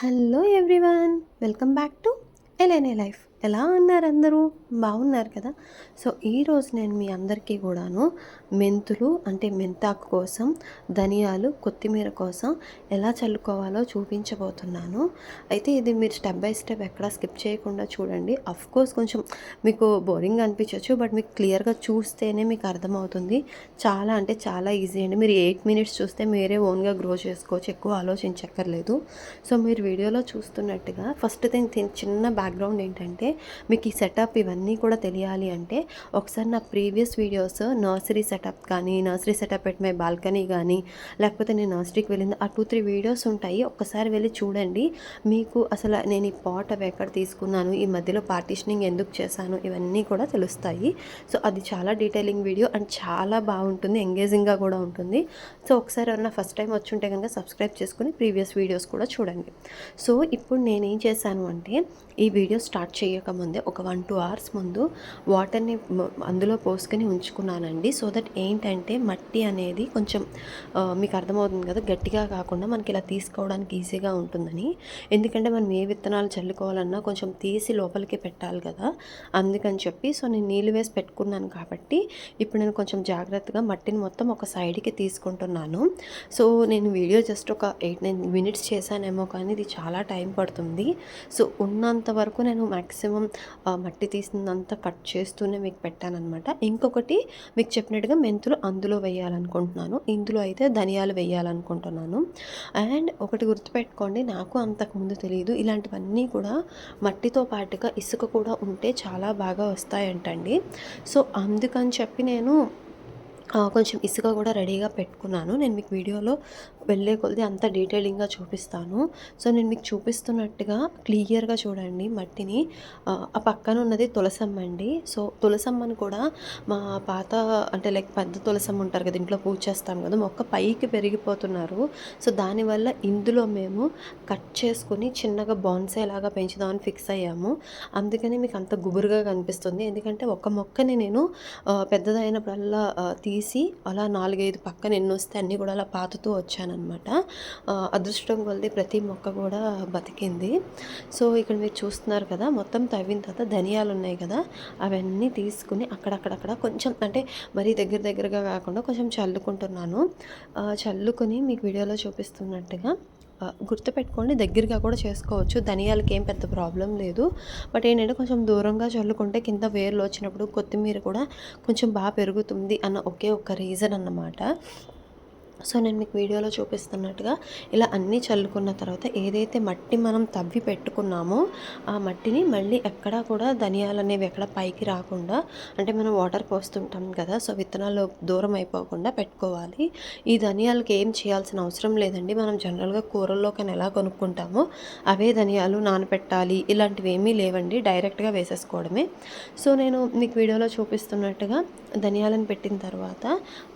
hello everyone welcome back to LNA life ఎలా ఉన్నారు అందరూ? బాగున్నారు కదా. సో ఈరోజు నేను మీ అందరికీ కూడాను మెంతులు అంటే మెంతాకు కోసం ధనియాలు కొత్తిమీర కోసం ఎలా చల్లుకోవాలో చూపించబోతున్నాను. అయితే ఇది మీరు స్టెప్ బై స్టెప్ ఎక్కడ స్కిప్ చేయకుండా చూడండి. అఫ్ కోర్స్ కొంచెం మీకు బోరింగ్ అనిపించవచ్చు బట్ మీకు క్లియర్గా చూస్తేనే మీకు అర్థమవుతుంది. చాలా అంటే చాలా ఈజీ అండి. మీరు ఎయిట్ మినిట్స్ చూస్తే మీరే ఓన్గా గ్రో చేసుకోవచ్చు ఎక్కువ ఆలోచించక్కర్లేదు. సో మీరు వీడియోలో చూస్తున్నట్టుగా ఫస్ట్ థింగ్ చిన్న బ్యాక్గ్రౌండ్ ఏంటంటే మీకు ఈ సెటప్ ఇవన్నీ కూడా తెలియాలి అంటే ఒకసారి నా ప్రీవియస్ వీడియోస్ నర్సరీ సెటప్ కానీ nursery setup at my balcony కానీ లేకపోతే నేను నర్సరీకి వెళ్ళింది ఆ టూ త్రీ వీడియోస్ ఉంటాయి. ఒక్కసారి వెళ్ళి చూడండి. మీకు అసలు నేను ఈ పాట్ అవి ఎక్కడ తీసుకున్నాను ఈ మధ్యలో పార్టీషనింగ్ ఎందుకు చేశాను ఇవన్నీ కూడా తెలుస్తాయి. సో అది చాలా డీటెయిలింగ్ వీడియో అండ్ చాలా బాగుంటుంది ఎంగేజింగ్గా కూడా ఉంటుంది. సో ఒకసారి ఎవరైనా ఫస్ట్ టైం వచ్చి ఉంటే కనుక సబ్స్క్రైబ్ చేసుకుని ప్రీవియస్ వీడియోస్ కూడా చూడండి. సో ఇప్పుడు నేనేం చేశాను అంటే ఈ వీడియో స్టార్ట్ చేయకముందే ఒక వన్ టూ అవర్స్ ముందు వాటర్ని అందులో పోసుకొని ఉంచుకున్నానండి. సో దట్ ఏంటంటే మట్టి అనేది కొంచెం మీకు అర్థమవుతుంది కదా గట్టిగా కాకుండా మనకి ఇలా తీసుకోవడానికి ఈజీగా ఉంటుందని. ఎందుకంటే మనం ఏ విత్తనాలు చల్లుకోవాలన్నా కొంచెం తీసి లోపలికి పెట్టాలి కదా అందుకని చెప్పి. సో నేను నీళ్ళు వేసి పెట్టుకున్నాను కాబట్టి ఇప్పుడు నేను కొంచెం జాగ్రత్తగా మట్టిని మొత్తం ఒక సైడ్కి తీసుకుంటున్నాను. సో నేను వీడియో జస్ట్ ఒక ఎయిట్ నైన్ మినిట్స్ చేశానేమో కానీ ఇది చాలా టైం పడుతుంది. సో ఉన్నంత వరకు నేను మ్యాక్సిమం మట్టి తీసినంత కట్ చేస్తూనే మీకు పెట్టానమాట ఇంకొకటి మీకు చెప్పినట్టుగా మెంతులు అందులో వేయాలనుకుంటున్నాను. ఇందులో అయితే ధనియాలు వేయాలనుకుంటున్నాను. అండ్ ఒకటి గుర్తుపెట్టుకోండి నాకు అంతకుముందు తెలియదు ఇలాంటివన్నీ కూడా మట్టితో పాటుగా ఇసుక కూడా ఉంటే చాలా బాగా వస్తాయంటండి. సో అందుకని చెప్పి నేను కొంచెం ఇసుక కూడా రెడీగా పెట్టుకున్నాను. నేను మీకు వీడియోలో వెళ్ళే కొద్ది అంత డీటెయిలింగ్గా చూపిస్తాను. సో నేను మీకు చూపిస్తున్నట్టుగా క్లియర్గా చూడండి మట్టిని. ఆ, పక్కన ఉన్నది తులసమ్మ అండి. సో తులసమ్మని కూడా మా పాత అంటే లైక్ పెద్ద తులసమ్మ ఉంటారు కదా ఇంట్లో పూజ చేస్తాం కదా మొక్క పైకి పెరిగిపోతున్నారు. సో దానివల్ల ఇందులో మేము కట్ చేసుకుని చిన్నగా బాన్సే లాగా పెంచుదామని ఫిక్స్ అయ్యాము. అందుకని మీకు అంత గుబురుగా కనిపిస్తుంది. ఎందుకంటే ఒక మొక్కని నేను పెద్దదైనప్పుడల్లా తీసి తీసి అలా నాలుగైదు పక్కన ఎన్ని వస్తే అన్నీ కూడా అలా పాతుతూ వచ్చానమాట అదృష్టం కొలిది ప్రతి మొక్క కూడా బతికింది. సో ఇక్కడ మీరు చూస్తున్నారు కదా మొత్తం తవ్విన తర్వాత ధనియాలు ఉన్నాయి కదా అవన్నీ తీసుకుని అక్కడక్కడక్కడ కొంచెం అంటే మరీ దగ్గర దగ్గరగా కాకుండా కొంచెం చల్లుకుంటున్నాను. చల్లుకొని మీకు వీడియోలో చూపిస్తున్నట్టుగా గుర్తుపెట్టుకోండి దగ్గరగా కూడా చేసుకోవచ్చు. ధనియాలకి ఏం పెద్ద ప్రాబ్లం లేదు. బట్ ఏంటంటే కొంచెం దూరంగా చల్లుకుంటే కింద వేర్లు వచ్చినప్పుడు కొత్తిమీర కూడా కొంచెం బాగా పెరుగుతుంది అన్న ఒకే ఒక్క రీజన్ అన్నమాట. సో నేను మీకు వీడియోలో చూపిస్తున్నట్టుగా ఇలా అన్నీ చల్లుకున్న తర్వాత ఏదైతే మట్టి మనం తవ్వి పెట్టుకున్నామో ఆ మట్టిని మళ్ళీ ఎక్కడా కూడా ధనియాలు అనేవి ఎక్కడ పైకి రాకుండా అంటే మనం వాటర్ పోస్తుంటాం కదా సో విత్తనాలు దూరం అయిపోకుండా పెట్టుకోవాలి. ఈ ధనియాలకి ఏం చేయాల్సిన అవసరం లేదండి. మనం జనరల్గా కూరల్లోకని ఎలా కొనుక్కుంటామో అవే ధనియాలు నానపెట్టాలి. ఇలాంటివి ఏమీ లేవండి. డైరెక్ట్గా వేసేసుకోవడమే. సో నేను మీకు వీడియోలో చూపిస్తున్నట్టుగా ధనియాలను పెట్టిన తర్వాత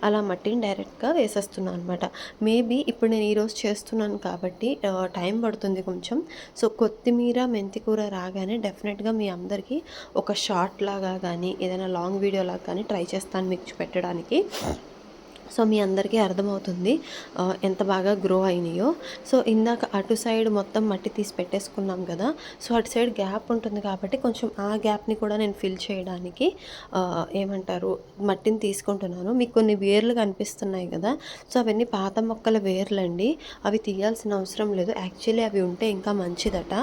అలా మట్టిని డైరెక్ట్గా వేసేస్తున్నాను. అనమాట మేబీ ఇప్పుడు నేను ఈరోజు చేస్తున్నాను కాబట్టి టైం పడుతుంది కొంచెం. సో కొత్తిమీర మెంతికూర రాగానే డెఫినెట్గా మీ అందరికీ ఒక షార్ట్ లాగా కానీ ఏదైనా లాంగ్ వీడియో లాగా కానీ ట్రై చేస్తాను మీకు పెట్టడానికి సో మీ అందరికీ అర్థమవుతుంది ఎంత బాగా గ్రో అయినాయో. సో ఇందాక అటు సైడ్ మొత్తం మట్టి తీసి పెట్టేసుకున్నాం కదా సో అటు సైడ్ గ్యాప్ ఉంటుంది కాబట్టి కొంచెం ఆ గ్యాప్ని కూడా నేను ఫిల్ చేయడానికి ఏమంటారు మట్టిని తీసుకుంటున్నాను. మీకు కొన్ని వేర్లు కనిపిస్తున్నాయి కదా సో అవన్నీ పాత మొక్కల వేర్లండి. అవి తీయాల్సిన అవసరం లేదు. యాక్చువల్లీ అవి ఉంటే ఇంకా మంచిదట.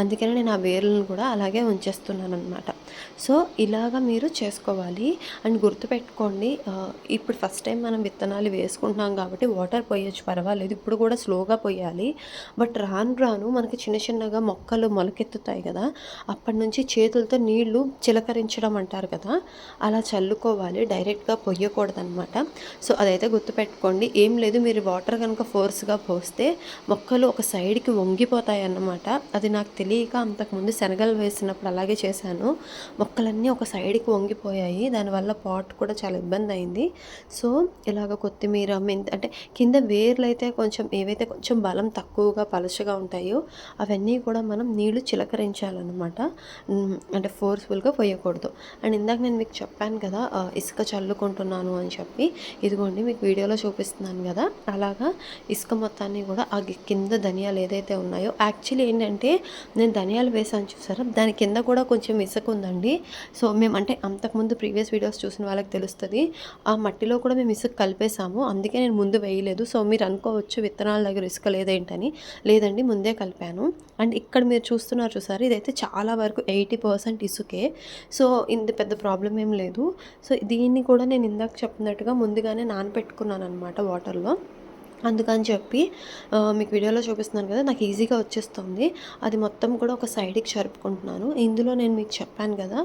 అందుకని నేను ఆ వేర్లను కూడా అలాగే ఉంచేస్తున్నాను అనమాట సో ఇలాగా మీరు చేసుకోవాలి. అండ్ గుర్తుపెట్టుకోండి ఇప్పుడు ఫస్ట్ టైం మనం విత్తనాలు వేసుకుంటున్నాం కాబట్టి వాటర్ పోయొచ్చు పర్వాలేదు. ఇప్పుడు కూడా స్లోగా పోయాలి. బట్ రాను రాను మనకి చిన్న చిన్నగా మొక్కలు మొలకెత్తుతాయి కదా. అప్పటి నుంచి చేతులతో నీళ్ళు చిలకరించడం అంటారు కదా. అలా చల్లుకోవాలి. డైరెక్ట్గా పొయ్యకూడదనమాట సో అదైతే గుర్తుపెట్టుకోండి. ఏం లేదు మీరు వాటర్ కనుక ఫోర్స్గా పోస్తే మొక్కలు ఒక సైడ్కి వంగిపోతాయి అన్నమాట అది నాకు తెలియక అంతకుముందు శనగలు వేసినప్పుడు అలాగే చేశాను. మొక్కలన్నీ ఒక సైడ్కి వంగిపోయాయి. దానివల్ల పాట్ కూడా చాలా ఇబ్బంది అయింది సో ఇలాగ కొత్తిమీర మెంతి అంటే కింద వేర్లు అయితే కొంచెం ఏవైతే కొంచెం బలం తక్కువగా పలుచగా ఉంటాయో అవన్నీ కూడా మనం నీళ్ళు చిలకరించాలన్నమాట. అంటే ఫోర్స్ఫుల్గా పోయకూడదు అండ్ ఇందాక నేను మీకు చెప్పాను కదా ఇసుక చల్లుకుంటున్నాను అని చెప్పి ఇదిగోండి మీకు వీడియోలో చూపిస్తున్నాను కదా అలాగా ఇసుక మొత్తాన్ని కూడా ఆ కింద ధనియాలు ఏదైతే ఉన్నాయో యాక్చువల్లీ ఏంటంటే నేను ధనియాలు వేసాను చూసారా దాని కింద కూడా కొంచెం ఇసుక ఉందండి. అండి. సో మేము అంటే అంతకుముందు ప్రీవియస్ వీడియోస్ చూసిన వాళ్ళకి తెలుస్తుంది. ఆ మట్టిలో కూడా మేము ఇసుక కలిపేసాము. అందుకే నేను ముందు వేయలేదు. సో మీరు అనుకోవచ్చు విత్తనాల దగ్గర ఇసుక లేదేంటని. లేదండి ముందే కలిపాను. అండ్ ఇక్కడ మీరు చూస్తున్నారు చూసారు ఇదైతే చాలా వరకు ఎయిటీ పర్సెంట్ ఇసుకే. సో ఇంత పెద్ద ప్రాబ్లం ఏం లేదు. సో దీన్ని కూడా నేను ఇందాక చెప్పినట్టుగా ముందుగానే నానబెట్టుకున్నాను అనమాట వాటర్లో. అందుకని చెప్పి మీకు వీడియోలో చూపిస్తున్నాను కదా నాకు ఈజీగా వచ్చేస్తుంది. అది మొత్తం కూడా ఒక సైడ్కి జరుపుకుంటున్నాను. ఇందులో నేను మీకు చెప్పాను కదా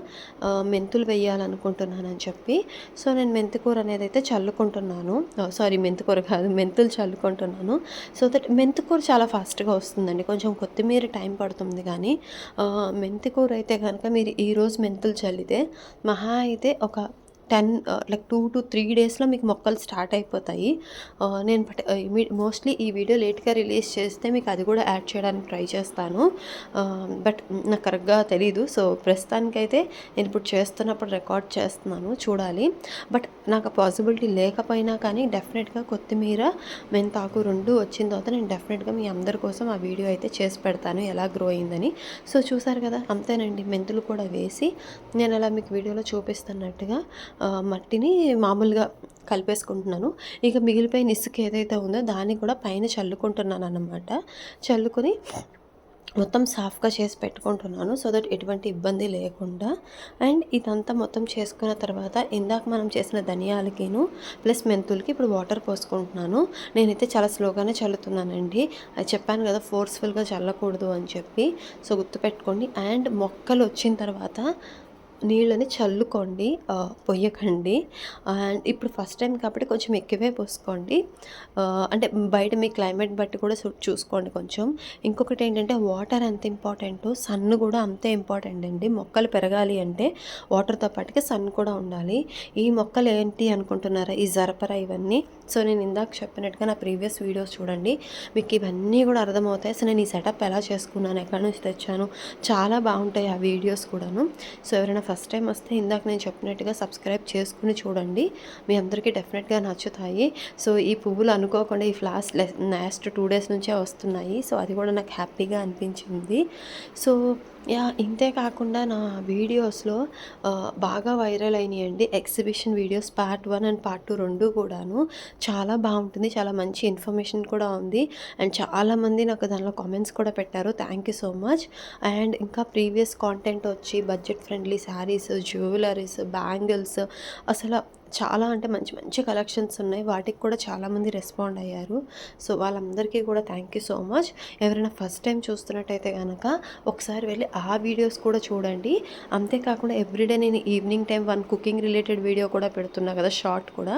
మెంతులు వేయాలనుకుంటున్నాను అని చెప్పి. సో నేను మెంతికూర అనేది అయితే చల్లుకుంటున్నాను. సారీ మెంతికూర కాదు మెంతులు చల్లుకుంటున్నాను. సో దట్ మెంతికూర చాలా ఫాస్ట్గా వస్తుందండి. కొంచెం కొత్తిమీర టైం పడుతుంది కానీ మెంతికూర అయితే కనుక మీరు ఈరోజు మెంతులు చల్లితే మహా అయితే ఒక ten like two to three డేస్లో మీకు మొక్కలు స్టార్ట్ అయిపోతాయి. నేను మోస్ట్లీ ఈ వీడియో లేట్గా రిలీజ్ చేస్తే మీకు అది కూడా యాడ్ చేయడానికి ట్రై చేస్తాను. బట్ నాకు కరెక్ట్గా తెలీదు. సో ప్రస్తుతానికైతే నేను ఇప్పుడు చేస్తున్నప్పుడు రికార్డ్ చేస్తున్నాను చూడాలి. బట్ నాకు పాసిబిలిటీ లేకపోయినా కానీ డెఫినెట్గా కొత్తిమీర మెంతాకు రెండు వచ్చిన తర్వాత నేను డెఫినెట్గా మీ అందరి కోసం ఆ వీడియో అయితే చేసి పెడతాను ఎలా గ్రో అయిందని. సో చూసారు కదా అంతేనండి మెంతులు కూడా వేసి నేను అలా మీకు వీడియోలో చూపిస్తున్నట్టుగా. మట్టిని మామూలుగా కలిపేసుకుంటున్నాను. ఇక మిగిలిపోయిన ఇసుక ఏదైతే ఉందో దాన్ని కూడా పైన చల్లుకుంటున్నాను అన్నమాట చల్లుకొని మొత్తం సాఫ్గా చేసి పెట్టుకుంటున్నాను. సో దట్ ఎటువంటి ఇబ్బంది లేకుండా. అండ్ ఇదంతా మొత్తం చేసుకున్న తర్వాత ఇందాక మనం చేసిన ధనియాలకిను ప్లస్ మెంతులకి ఇప్పుడు వాటర్ పోసుకుంటున్నాను. నేనైతే చాలా స్లోగానే చల్లుతున్నానండి. అది చెప్పాను కదా ఫోర్స్ఫుల్గా చల్లకూడదు అని చెప్పి. సో గుర్తుపెట్టుకోండి. అండ్ మొక్కలు వచ్చిన తర్వాత నీళ్ళని చల్లుకోండి పొయ్యకండి. అండ్ ఇప్పుడు ఫస్ట్ టైం కాబట్టి కొంచెం ఎక్కువే పోసుకోండి. అంటే బయట మీ క్లైమేట్ బట్టి కూడా చూ- చూసుకోండి కొంచెం. ఇంకొకటి ఏంటంటే వాటర్ ఎంత ఇంపార్టెంట్ సన్ కూడా అంతే ఇంపార్టెంట్ అండి. మొక్కలు పెరగాలి అంటే వాటర్తో పాటుగా సన్ కూడా ఉండాలి. ఈ మొక్కలు ఏంటి అనుకుంటున్నారా? ఈ జరపరా ఇవన్నీ? సో నేను ఇందాక చెప్పినట్టుగా నా ప్రీవియస్ వీడియోస్ చూడండి. మీకు ఇవన్నీ కూడా అర్థమవుతాయి. అసలు నేను ఈ సెటప్ ఎలా చేసుకున్నాను ఎక్కడి నుంచి తెచ్చాను? చాలా బాగుంటాయి ఆ వీడియోస్ కూడాను. సో ఎవరైనా ఫస్ట్ టైం వస్తే ఇందాక నేను చెప్పినట్టుగా సబ్స్క్రైబ్ చేసుకుని చూడండి. మీ అందరికీ డెఫినెట్గా నచ్చుతాయి. సో ఈ పువ్వులు అనుకోకుండా ఈ ఫ్లాస్ నెక్స్ట్ టూ డేస్ నుంచే వస్తున్నాయి. సో అది కూడా నాకు హ్యాపీగా అనిపించింది. సో యా ఇంతే కాకుండా నా వీడియోస్లో బాగా వైరల్ అయినాయండి exhibition videos part one and part two రెండు కూడాను. చాలా బాగుంటుంది చాలా మంచి ఇన్ఫర్మేషన్ కూడా ఉంది. అండ్ చాలామంది నాకు దానిలో కామెంట్స్ కూడా పెట్టారు. Thank you so much. And ఇంకా ప్రీవియస్ కాంటెంట్ వచ్చి budget friendly saris jewelleries bangles అసలు చాలా అంటే మంచి మంచి కలెక్షన్స్ ఉన్నాయి. వాటికి కూడా చాలామంది రెస్పాండ్ అయ్యారు. సో వాళ్ళందరికీ కూడా థ్యాంక్ యూ సో మచ్ ఎవరైనా ఫస్ట్ టైం చూస్తున్నట్టయితే కనుక ఒకసారి వెళ్ళి ఆ వీడియోస్ కూడా చూడండి. అంతేకాకుండా ఎవ్రీడే నేను evening time one cooking related video కూడా పెడుతున్నా కదా షార్ట్ కూడా.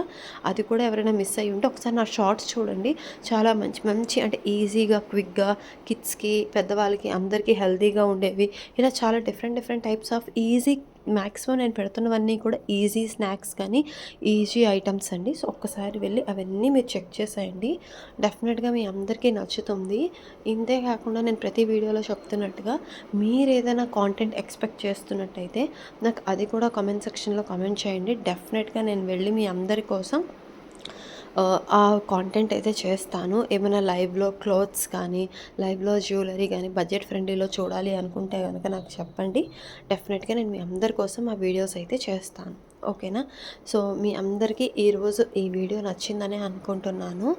అది కూడా ఎవరైనా మిస్ అయ్యి ఉంటే ఒకసారి నా షార్ట్స్ చూడండి. చాలా మంచి మంచి అంటే ఈజీగా క్విక్గా కిడ్స్కి పెద్దవాళ్ళకి అందరికీ హెల్తీగా ఉండేవి. ఇలా చాలా different different types of easy maximum నేను పెడుతున్నవన్నీ కూడా ఈజీ స్నాక్స్ కానీ ఈజీ ఐటమ్స్ అండి. సో ఒక్కసారి వెళ్ళి అవన్నీ మీరు చెక్ చేసేయండి. డెఫినెట్గా మీ అందరికీ నచ్చుతుంది. ఇంతే కాకుండా నేను ప్రతి వీడియోలో చెప్తున్నట్టుగా మీరు ఏదైనా కాంటెంట్ ఎక్స్పెక్ట్ చేస్తున్నట్టయితే నాకు అది కూడా కామెంట్ సెక్షన్లో కామెంట్ చేయండి. డెఫినెట్గా నేను వెళ్ళి మీ అందరి కోసం ఆ, కాంటెంట్ అయితే చేస్తాను. ఏమైనా లైవ్లో క్లోత్స్ కానీ లైవ్లో జ్యువెలరీ కానీ బడ్జెట్ ఫ్రెండ్లీలో చూడాలి అనుకుంటే కనుక నాకు చెప్పండి. డెఫినెట్గా నేను మీ అందరి కోసం ఆ వీడియోస్ అయితే చేస్తాను. ఓకేనా? సో మీ అందరికీ ఈరోజు ఈ వీడియో నచ్చిందనే అనుకుంటున్నాను.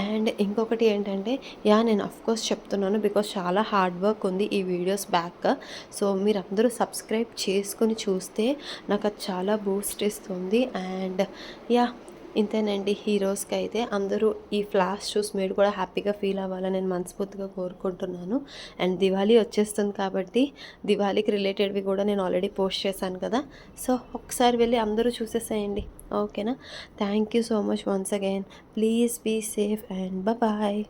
అండ్ ఇంకొకటి ఏంటంటే యా నేను అఫ్కోర్స్ చెప్తున్నాను బికాస్ చాలా హార్డ్ వర్క్ ఉంది ఈ వీడియోస్ బ్యాక్ సో మీరు అందరూ సబ్స్క్రైబ్ చేసుకుని చూస్తే నాకు అది చాలా బూస్ట్ ఇస్తుంది. అండ్ యా ఇంతేనండి ఈ రోజుకి అయితే అందరూ ఈ ఫ్లాష్ చూసి మీరు కూడా హ్యాపీగా ఫీల్ అవ్వాలని నేను మనస్ఫూర్తిగా కోరుకుంటున్నాను. అండ్ దివాళీ వచ్చేస్తుంది కాబట్టి దివాళీకి రిలేటెడ్వి కూడా నేను ఆల్రెడీ పోస్ట్ చేశాను కదా. సో ఒకసారి వెళ్ళి అందరూ చూసేసేయండి. ఓకేనా? Thank you so much once again. Please be safe and bye.